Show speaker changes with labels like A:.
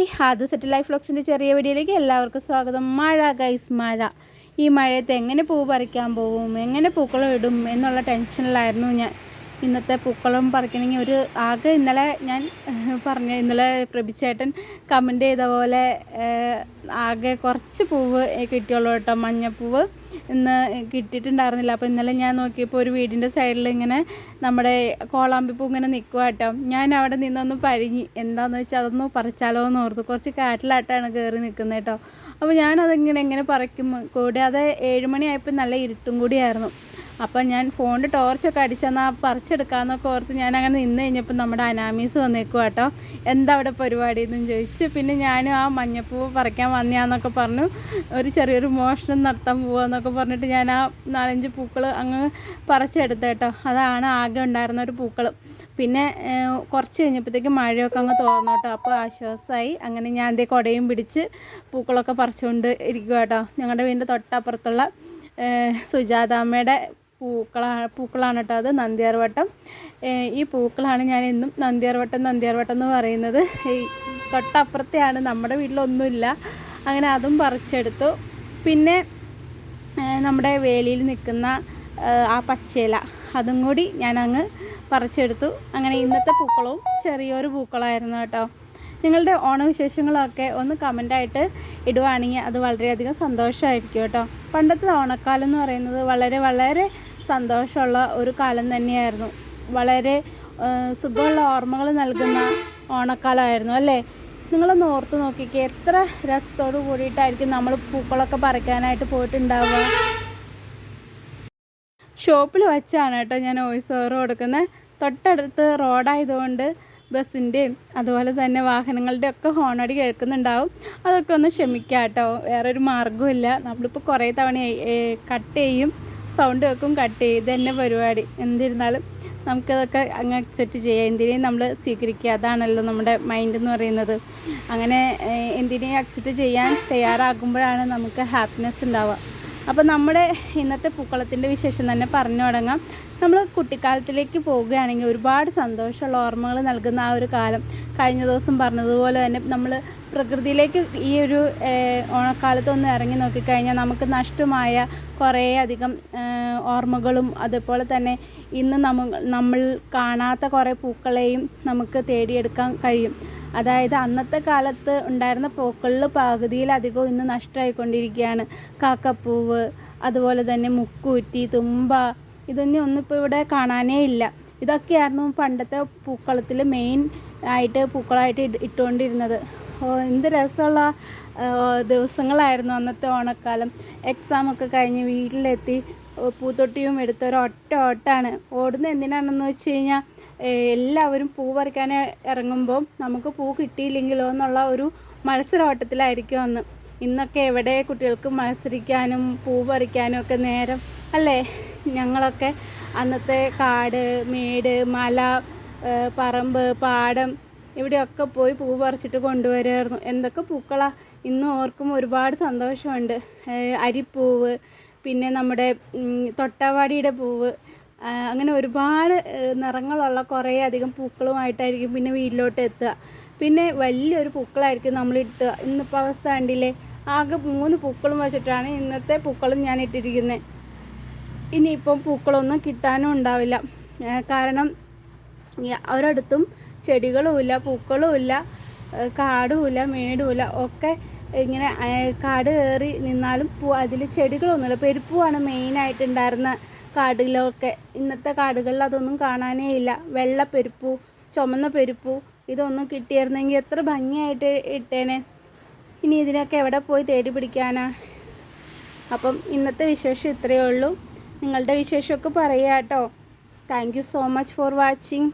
A: Hi ഹാദു set life ഫ്ലോക്സിന്റെ ചെറിയ വീഡിയോയിലേക്ക് എല്ലാവർക്കും സ്വാഗതം. മഴ ഗൈസ് മഴ. ഈ മഴയത്ത് എങ്ങനെ പൂ പറിക്കാൻ പോകും എങ്ങനെ പൂക്കളം ഇടും എന്നുള്ള ടെൻഷനിലായിരുന്നു ഞാൻ. ഇന്നത്തെ പൂക്കളം പറിക്കണമെങ്കിൽ ഒരു ആകെ ഇന്നലെ ഞാൻ പറഞ്ഞ ഇന്നലെ പ്രഭിച്ചേട്ടൻ കമന്റ് ചെയ്ത പോലെ ആകെ കുറച്ച് പൂവ് കിട്ടിയുള്ളൂ കേട്ടോ മഞ്ഞപ്പൂവ്. ഇന്ന് കിട്ടിയിട്ടുണ്ടായിരുന്നില്ല. അപ്പോൾ ഇന്നലെ ഞാൻ നോക്കിയപ്പോൾ ഒരു വീടിന്റെ സൈഡിൽ ഇങ്ങനെ നമ്മുടെ കോളാമ്പിപ്പൂ ഇങ്ങനെ നിൽക്കുക കേട്ടോ ഞാൻ അവിടെ നിന്നൊന്ന് പരിഞ്ഞ് എന്താണെന്ന് വെച്ചാൽ അതൊന്ന് പറിച്ചാലോ എന്ന് ഓർത്തു. കുറച്ച് കാട്ടിലാട്ടാണ് കയറി നിൽക്കുന്നത് കേട്ടോ അപ്പോൾ ഞാനതിങ്ങനെ എങ്ങനെ പറിക്കും? കൂടാതെ ഏഴുമണിയായപ്പോൾ നല്ല ഇരുട്ടും കൂടിയായിരുന്നു. അപ്പം ഞാൻ ഫോണിൽ ടോർച്ചൊക്കെ അടിച്ചെന്നാൽ പറിച്ചെടുക്കാമെന്നൊക്കെ ഓർത്ത് ഞാൻ അങ്ങനെ നിന്ന് കഴിഞ്ഞപ്പോൾ നമ്മുടെ അനാമീസ് വന്നേക്കും കേട്ടോ എന്താ അവിടെ പരിപാടി? എന്നും ചോദിച്ച്. പിന്നെ ഞാനും ആ മഞ്ഞപ്പൂ പറിക്കാൻ വന്നയാന്നൊക്കെ പറഞ്ഞു. ഒരു ചെറിയൊരു മോഷണം നടത്താൻ പോവാന്നൊക്കെ പറഞ്ഞിട്ട് ഞാൻ ആ നാലഞ്ച് പൂക്കൾ അങ്ങ് പറിച്ചെടുത്ത കേട്ടോ. അതാണ് ആകെ ഉണ്ടായിരുന്ന ഒരു പൂക്കൾ പിന്നെ കുറച്ച് കഴിഞ്ഞപ്പോഴത്തേക്ക് മഴയൊക്കെ അങ്ങ് തോന്നു കേട്ടോ. അപ്പോൾ ആശ്വാസമായി. അങ്ങനെ ഞാൻ എന്തേ കുടയും പിടിച്ച് പൂക്കളൊക്കെ പറിച്ചുകൊണ്ട് ഇരിക്കുക കേട്ടോ ഞങ്ങളുടെ വീടിന്റെ തൊട്ടപ്പുറത്തുള്ള സുജാതാമ്മയുടെ പൂക്കളാണ് പൂക്കളാണ് കേട്ടോ അത് നന്ദിയാർവട്ടം ഈ പൂക്കളാണ് ഞാൻ എന്നും നന്ദിയാർവട്ടം നന്ദിയാർവട്ടം എന്ന് പറയുന്നത്. തൊട്ടപ്പുറത്തെയാണ്. നമ്മുടെ വീട്ടിലൊന്നുമില്ല. അങ്ങനെ അതും പറിച്ചെടുത്തു. പിന്നെ നമ്മുടെ വേലിയിൽ നിൽക്കുന്ന ആ പച്ചയില അതും കൂടി ഞാൻ അങ്ങ് പറിച്ചെടുത്തു. അങ്ങനെ ഇന്നത്തെ പൂക്കളവും ചെറിയൊരു പൂക്കളായിരുന്നു കേട്ടോ. നിങ്ങളുടെ ഓണവിശേഷങ്ങളൊക്കെ ഒന്ന് കമന്റായിട്ട് ഇടുവാണെങ്കിൽ അത് വളരെയധികം സന്തോഷമായിരിക്കും കേട്ടോ. പണ്ടത്തെ ഓണക്കാലം എന്ന് പറയുന്നത് വളരെ വളരെ സന്തോഷമുള്ള ഒരു കാലം തന്നെയായിരുന്നു. വളരെ സുഖമുള്ള ഓർമ്മകൾ നൽകുന്ന ഓണക്കാലമായിരുന്നു അല്ലേ? നിങ്ങളൊന്ന് ഓർത്ത് നോക്കിക്കേ എത്ര രസത്തോട് കൂടിയിട്ടായിരിക്കും നമ്മൾ പൂക്കളൊക്കെ പറിക്കാനായിട്ട് പോയിട്ടുണ്ടാവുക? ഷോപ്പിൽ വെച്ചാണ് കേട്ടോ ഞാൻ വോയിസ് ഓവർ കൊടുക്കുന്നത്. തൊട്ടടുത്ത് റോഡായതുകൊണ്ട് ബസ്സിന്റെയും അതുപോലെ തന്നെ വാഹനങ്ങളുടെ ഒക്കെ ഹോണടി കേൾക്കുന്നുണ്ടാവും. അതൊക്കെ ഒന്ന് ക്ഷമിക്കാം കേട്ടോ വേറൊരു മാർഗമില്ല നമ്മളിപ്പോൾ കുറേ തവണ കട്ട് ചെയ്യും. സൗണ്ട് വെക്കും കട്ട് ചെയ്യും. ഇതന്നെ തന്നെ പരിപാടി. എന്തിരുന്നാലും നമുക്കതൊക്കെ അങ്ങ് അക്സെപ്റ്റ് ചെയ്യാം. എന്തിനേയും നമ്മൾ സ്വീകരിക്കുക. അതാണല്ലോ നമ്മുടെ മൈൻഡ് എന്ന് പറയുന്നത്. അങ്ങനെ എന്തിനേയും അക്സെപ്റ്റ് ചെയ്യാൻ തയ്യാറാകുമ്പോഴാണ് നമുക്ക് ഹാപ്പിനെസ് ഉണ്ടാവുക. അപ്പോൾ നമ്മുടെ ഇന്നത്തെ പൂക്കളത്തിന്റെ വിശേഷം തന്നെ പറഞ്ഞു തുടങ്ങാം. നമ്മൾ കുട്ടിക്കാലത്തിലേക്ക് പോവുകയാണെങ്കിൽ ഒരുപാട് സന്തോഷമുള്ള ഓർമ്മകൾ നൽകുന്ന ആ ഒരു കാലം. കഴിഞ്ഞ ദിവസം പറഞ്ഞതുപോലെ തന്നെ നമ്മൾ പ്രകൃതിയിലേക്ക് ഈ ഒരു ഓണക്കാലത്ത് ഒന്ന് ഇറങ്ങി നോക്കിക്കഴിഞ്ഞാൽ നമുക്ക് നഷ്ടമായ കുറേ അധികം ഓർമ്മകളും അതുപോലെ തന്നെ ഇന്ന് നമ്മ നമ്മൾ കാണാത്ത കുറേ പൂക്കളെയും നമുക്ക് തേടിയെടുക്കാൻ കഴിയും. അതായത് അന്നത്തെ കാലത്ത് ഉണ്ടായിരുന്ന പൂക്കളിൽ പകുതിയിലധികവും ഇന്ന് നഷ്ടമായിക്കൊണ്ടിരിക്കുകയാണ്. കാക്കപ്പൂവ് അതുപോലെ തന്നെ മുക്കൂറ്റി തുമ്പ ഇതൊന്നും ഒന്നും ഇപ്പോൾ ഇവിടെ കാണാനേ ഇല്ല. ഇതൊക്കെയായിരുന്നു പണ്ടത്തെ പൂക്കളത്തിൽ മെയിൻ ആയിട്ട് പൂക്കളായിട്ട് ഇട്ടുകൊണ്ടിരുന്നത്. എന്ത് രസമുള്ള ദിവസങ്ങളായിരുന്നു അന്നത്തെ ഓണക്കാലം. എക്സാമൊക്കെ കഴിഞ്ഞ് വീട്ടിലെത്തി പൂത്തൊട്ടിയും എടുത്ത ഒരു ഒറ്റ ഓട്ടാണ്. ഓടുന്നത് എന്തിനാണെന്ന് വെച്ച് കഴിഞ്ഞാൽ എല്ലാവരും പൂ പറിക്കാൻ ഇറങ്ങുമ്പോൾ നമുക്ക് പൂ കിട്ടിയില്ലെങ്കിലോ എന്നുള്ള ഒരു മത്സരോട്ടത്തിലായിരിക്കും അന്ന്. ഇന്നൊക്കെ എവിടെ കുട്ടികൾക്ക് മത്സരിക്കാനും പൂ പറിക്കാനും ഒക്കെ നേരം അല്ലേ? ഞങ്ങളൊക്കെ അന്നത്തെ കാട് മേട് മല പറമ്പ് പാടം ഇവിടെയൊക്കെ പോയി പൂ പറിച്ചിട്ട് കൊണ്ടുവരുമായിരുന്നു എന്തൊക്കെ പൂക്കളാണ് ഇന്ന് ഓർക്കും ഒരുപാട് സന്തോഷമുണ്ട്. അരിപ്പൂവ് പിന്നെ നമ്മുടെ തൊട്ടാവാടിയുടെ പൂവ് അങ്ങനെ ഒരുപാട് നിറങ്ങളുള്ള കുറേ അധികം പൂക്കളുമായിട്ടായിരിക്കും പിന്നെ വീട്ടിലോട്ട് എത്തുക. പിന്നെ വലിയൊരു പൂക്കളായിരിക്കും നമ്മൾ ഇട്ടുക ഇന്നിപ്പോൾ അവസ്ഥ കണ്ടില്ലേ? ആകെ മൂന്ന് പൂക്കളും വെച്ചിട്ടാണ് ഇന്നത്തെ പൂക്കളും ഞാൻ ഇട്ടിരിക്കുന്നത് ഇനിയിപ്പം പൂക്കളൊന്നും കിട്ടാനും ഉണ്ടാവില്ല. കാരണം ഒരിടത്തും ചെടികളുമില്ല പൂക്കളുമില്ല കാടുമില്ല മേടുമില്ല. ഒക്കെ ഇങ്ങനെ കാട് കയറി നിന്നാലും പൂ അതിൽ ചെടികളൊന്നുമില്ല. പെരുപ്പൂവാണ് മെയിനായിട്ട് ഉണ്ടായിരുന്ന കാടിലൊക്കെ ഇന്നത്തെ കാടുകളിൽ അതൊന്നും കാണാനേ ഇല്ല. വെള്ള ചുമന്ന പെരുപ്പൂ ഇതൊന്നും കിട്ടിയിരുന്നെങ്കിൽ എത്ര ഭംഗിയായിട്ട് ഇട്ടേനെ. ഇനി ഇതിനൊക്കെ എവിടെ പോയി തേടി പിടിക്കാനാ? അപ്പം ഇന്നത്തെ വിശേഷം ഇത്രയേ ഉള്ളൂ. നിങ്ങളുടെ വിശേഷമൊക്കെ പറയാട്ടോ thank so much for watching